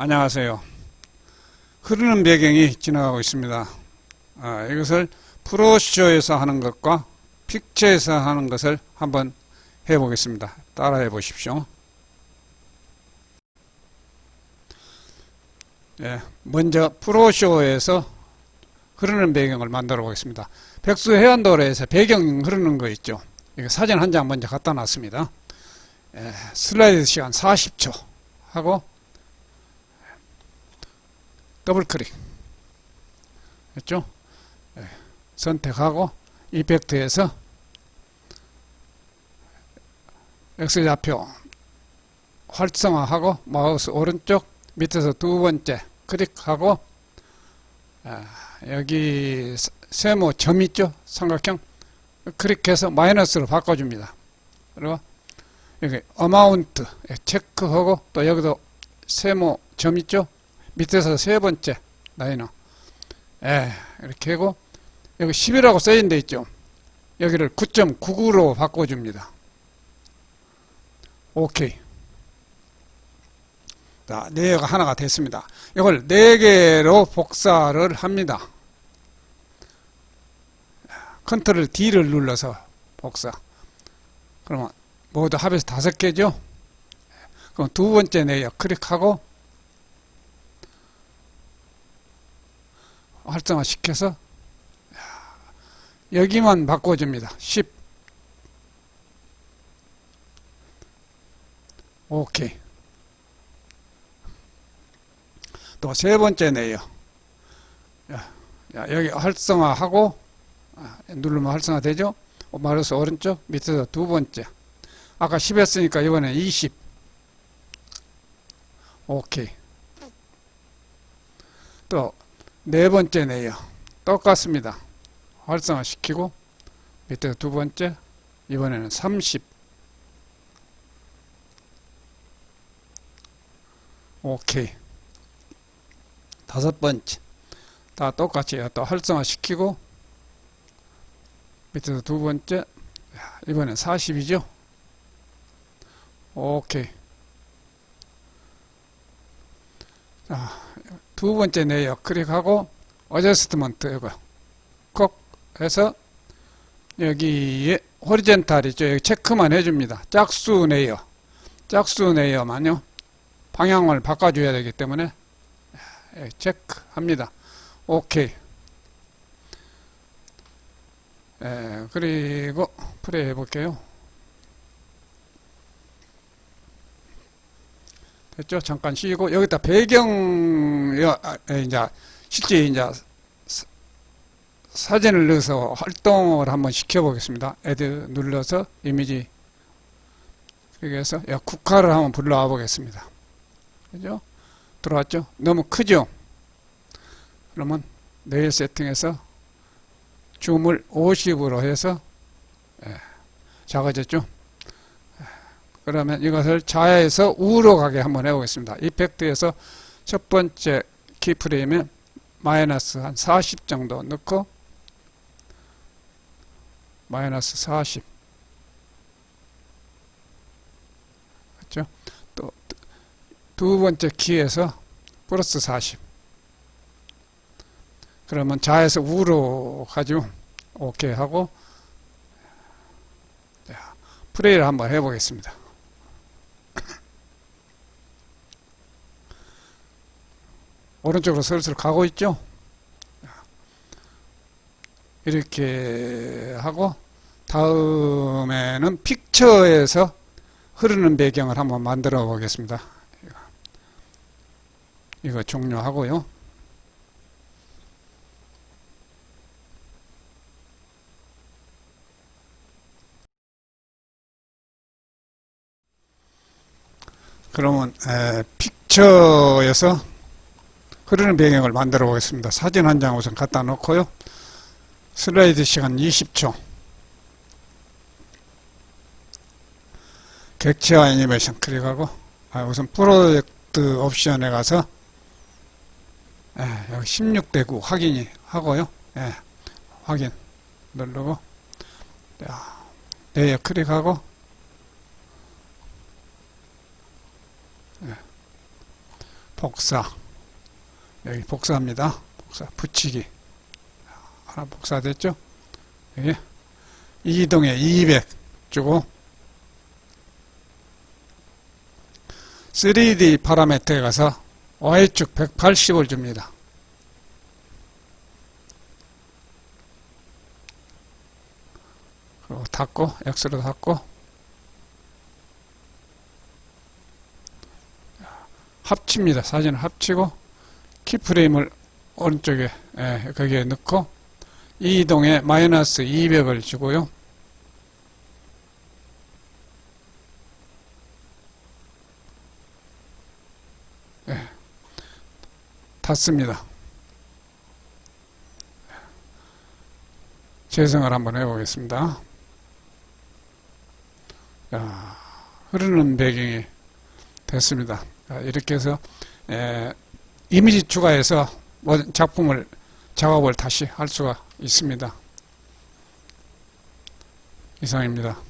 안녕하세요. 흐르는 배경이 지나가고 있습니다. 아, 이것을 프로쇼에서 하는 것과 픽처에서 하는 것을 한번 해보겠습니다. 따라해 보십시오. 예, 먼저 프로쇼에서 흐르는 배경을 만들어 보겠습니다. 백수 해안도로에서 배경 흐르는 거 있죠. 이거 사진 한 장 먼저 갖다 놨습니다. 예, 슬라이드 시간 40초 하고 더블 클릭 했죠? 예, 선택하고 이펙트에서 X좌표 활성화하고 마우스 오른쪽 밑에서 두 번째 클릭하고 아, 여기 세모 점 있죠? 삼각형 클릭해서 마이너스로 바꿔줍니다. 그리고 여기 어마운트 체크하고 또 여기도 세모 점 있죠? 밑에서 세 번째 라이너 예, 이렇게 하고 여기 10이라고 써있는 데 있죠? 여기를 9.99로 바꿔줍니다. 오케이. 자, 레이어가 하나가 됐습니다. 이걸 4개로 복사를 합니다. 컨트롤 D를 눌러서 복사. 그러면 모두 합해서 다섯 개죠? 그럼 두 번째 레이어 클릭하고 활성화 시켜서 여기만 바꿔줍니다. 10 오케이. 또 세 번째 네요 야, 야, 여기 활성화하고 아, 누르면 활성화 되죠? 마우스 오른쪽 밑에서 두 번째. 아까 10 했으니까 이번엔 20 오케이. 또 네 번째네요. 똑같습니다. 활성화 시키고 밑에 두 번째 이번에는 30 오케이. 다섯 번째. 다 똑같이 또 활성화 시키고 밑에서 두 번째. 이번엔 40이죠? 오케이. 자 두 번째 내역 클릭하고 어저스트먼트 이거 콕 해서 여기에 호리젠탈이죠. 여기 체크만 해줍니다. 짝수 내역 짝수 내역만요. 방향을 바꿔줘야 되기 때문에 예, 체크합니다. 오케이. 예, 그리고 플레이 해볼게요. 됐죠? 잠깐 쉬고 여기다 배경 아, 이제 실제 이제 사진을 넣어서 활동을 한번 시켜 보겠습니다. 애드 눌러서 이미지 여기에서 국화를 한번 불러와 보겠습니다. 그죠? 들어왔죠? 너무 크죠? 그러면 내일 세팅해서 줌을 50으로 해서 예, 작아졌죠? 그러면 이것을 좌에서 우로 가게 한번 해보겠습니다. 이펙트에서 첫 번째 키프레임에 마이너스 한 40 정도 넣고 마이너스 40 그렇죠? 또 두 번째 키에서 플러스 40 그러면 좌에서 우로 가죠. 오케이 하고 프레이를 한번 해보겠습니다. 오른쪽으로 슬슬 가고 있죠? 이렇게 하고 다음에는 픽처에서 흐르는 배경을 한번 만들어 보겠습니다. 이거 종료하고요. 그러면 에, 픽처에서 흐르는 배경을 만들어 보겠습니다. 사진 한 장 우선 갖다 놓고요. 슬라이드 시간 20초. 객체화 애니메이션 클릭하고 아, 우선 프로젝트 옵션에 가서 예, 여기 16대 9 확인이 하고요. 예, 확인 누르고 자, 레이어 클릭하고 복사 여기 복사합니다. 복사 붙이기 하나 복사됐죠? 여기 이동에 200 주고 3D 파라미터에 가서 Y축 180을 줍니다. 그리고 닫고 X로 닫고 합칩니다. 사진을 합치고 키프레임을 오른쪽에 예, 거기에 넣고 이동에 마이너스 200을 주고요. 예, 닫습니다. 재생을 한번 해보겠습니다. 자, 흐르는 배경이 됐습니다. 자, 이렇게 해서 에, 이미지 추가해서 뭐 작품을 작업을 다시 할 수가 있습니다. 이상입니다.